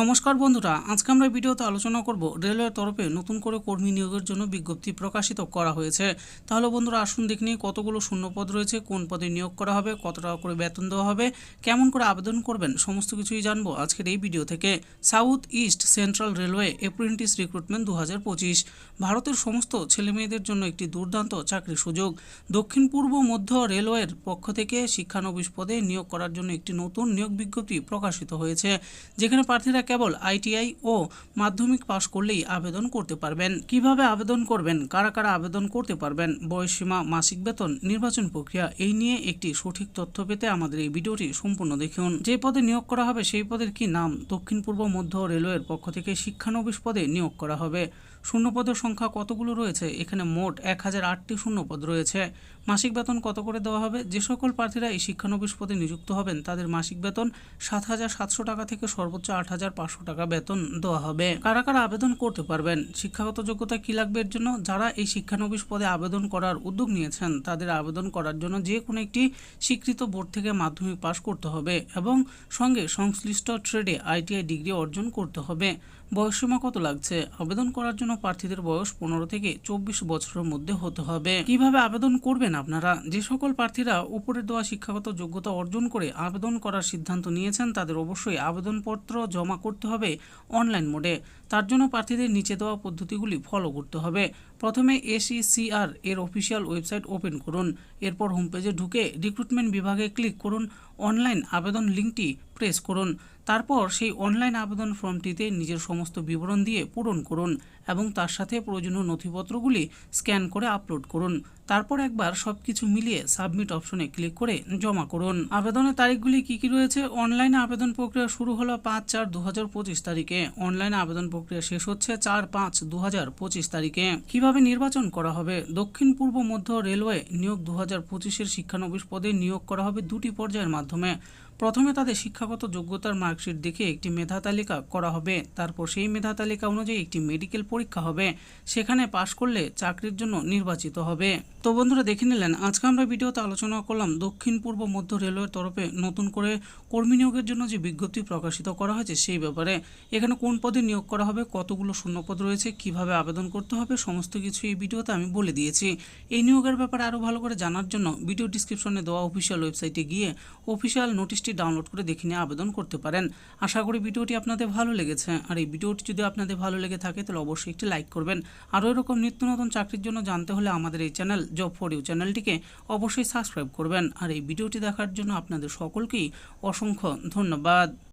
নমস্কার বন্ধুরা, আজকে আমরা ভিডিওতে আলোচনা করব রেলওয়ের তরফে নতুন করে কর্মী নিয়োগের জন্য বিজ্ঞপ্তি প্রকাশিত করা হয়েছে। তাহলে বন্ধুরা, আসুন দেখে নিই কতগুলো শূন্যপদ রয়েছে, কোন পদে নিয়োগ করা হবে, কত টাকা করে বেতন দেওয়া হবে, কেমন করে আবেদন করবেন, সমস্ত কিছুই জানব আজকের এই ভিডিও থেকে। South East Central Railway apprentice recruitment দু হাজার পঁচিশ, ভারতের সমস্ত ছেলেমেয়েদের জন্য একটি দুর্দান্ত চাকরির সুযোগ। দক্ষিণ, পূর্ব, মধ্য রেলওয়ের পক্ষ থেকে শিক্ষানবিশ পদে নিয়োগ করার জন্য একটি নতুন নিয়োগ বিজ্ঞপ্তি প্রকাশিত হয়েছে, যেখানে প্রার্থীরা কেবল আইটিআই ও মাধ্যমিক পাশ করলেই আবেদন করতে পারবেন। কীভাবে আবেদন করবেন? কারা কারা আবেদন করতে পারবেন? বয়সীমা মাসিক বেতন, নির্বাচন প্রক্রিয়া, এই নিয়ে একটি সঠিক তথ্য পেতে আমাদের এই ভিডিওটি সম্পূর্ণ দেখুন। যে পদে নিয়োগ করা হবে সেই পদের কি নাম? দক্ষিণ পূর্ব মধ্য রেলওয়ের পক্ষ থেকে শিক্ষানবিশ পদে নিয়োগ করা হবে। শূন্যপদের সংখ্যা কতগুলো রয়েছে? এখানে মোট এক হাজার আটটি শূন্যপদ রয়েছে। মাসিক বেতন কত করে দেওয়া হবে? যে সকল প্রার্থীরা এই শিক্ষানবিশ পদে নিযুক্ত হবেন, তাদের মাসিক বেতন সাত হাজার সাতশো টাকা থেকে সর্বোচ্চ আট হাজার পাঁচশো টাকা বেতন দেওয়া হবে। কারা কারা আবেদন করতে পারবেন? শিক্ষাগত যোগ্যতা কি লাগবে এর জন্য? যারা এই শিক্ষানবিশ পদে আবেদন করার উদ্যোগ নিয়েছেন, তাদের আবেদন করার জন্য যে কোনো একটি স্বীকৃত বোর্ড থেকে মাধ্যমিক পাশ করতে হবে এবং সঙ্গে সংশ্লিষ্ট ট্রেডে আইটিআই ডিগ্রি অর্জন করতে হবে। বয়সসীমা কত লাগছে? আবেদন করার জন্য প্রার্থীদের বয়স পনেরো থেকে চব্বিশ বছরের মধ্যে হতে হবে। কীভাবে আবেদন করবেন আপনারা? যে সকল প্রার্থীরা উপরে দেওয়া শিক্ষাগত যোগ্যতা অর্জন করে আবেদন করার সিদ্ধান্ত নিয়েছেন, তাদের অবশ্যই আবেদনপত্র জমা করতে হবে অনলাইন মোডে। তার জন্য প্রার্থীদের নিচে দেওয়া পদ্ধতিগুলি ফলো করতে হবে। প্রথমে এসইসিআর এর অফিসিয়াল ওয়েবসাইট ওপেন করুন। এরপর হোম পেজে ঢুকে রিক্রুটমেন্ট বিভাগে ক্লিক করুন। অনলাইন আবেদন লিঙ্কটি প্রেস করুন। তারপর সেই অনলাইন আবেদন ফর্মটিতে নিজের সমস্ত বিবরণ দিয়ে পূরণ করুন এবং তার সাথে প্রয়োজনীয় নথিপত্রগুলি স্ক্যান করে আপলোড করুন। তারপর একবার সব কিছু মিলিয়ে সাবমিট অপশনে ক্লিক করে জমা করুন। আবেদনের তারিখগুলি কি কি রয়েছে? অনলাইনে আবেদন প্রক্রিয়া শুরু হলো পাঁচ চার দু তারিখে। অনলাইনে আবেদন প্রক্রিয়া শেষ হচ্ছে চার পাঁচ দু তারিখে। কীভাবে নির্বাচন করা হবে। দক্ষিণ পূর্ব মধ্য রেলওয়ে নিয়োগ দু হাজার পঁচিশের শিক্ষানবিশ পদে নিয়োগ করা হবে দুটি পর্যায়ের মাধ্যমে। প্রথমে তাদের শিক্ষাগত যোগ্যতার মার্কশিট দেখে একটি মেধা তালিকা করা হবে। তারপর সেই মেধা তালিকা অনুযায়ী একটি মেডিকেল পরীক্ষা হবে। সেখানে পাশ করলে চাকরির জন্য নির্বাচিত হবে। তো বন্ধুরা, দেখে নিলেন, আজকে আমরা ভিডিওতে আলোচনা করলাম দক্ষিণ পূর্ব মধ্য রেলওয়ের তরফে নতুন করে কর্মী নিয়োগের জন্য যে বিজ্ঞপ্তি প্রকাশিত করা হয়েছে সেই ব্যাপারে। এখানে কোন পদে নিয়োগ করা হবে, কতগুলো শূন্যপদ রয়েছে, কীভাবে আবেদন করতে হবে, সমস্ত কিছু এই ভিডিওতে আমি বলে দিয়েছি। এই নিয়োগের ব্যাপারে আরও ভালো করে জানার জন্য ভিডিও ডিসক্রিপশনে দেওয়া অফিসিয়াল ওয়েবসাইটে গিয়ে অফিসিয়াল নোটিশটি ডাউনলোড করে দেখে নিয়ে আবেদন করতে পারেন। আশা করি ভিডিওটি আপনাদের ভালো লেগেছে। আর এই ভিডিওটি যদি আপনাদের ভালো লেগে থাকে, তাহলে অবশ্যই একটি লাইক করবেন। আরও এরকম নিত্য নতুন চাকরির জন্য জানতে হলে আমাদের এই চ্যানেল জব ফর ইউ চ্যানেলটিকে অবশ্যই সাবস্ক্রাইব করবেন। আর এই ভিডিওটি দেখার জন্য আপনাদের সকলকেই অসংখ্য ধন্যবাদ।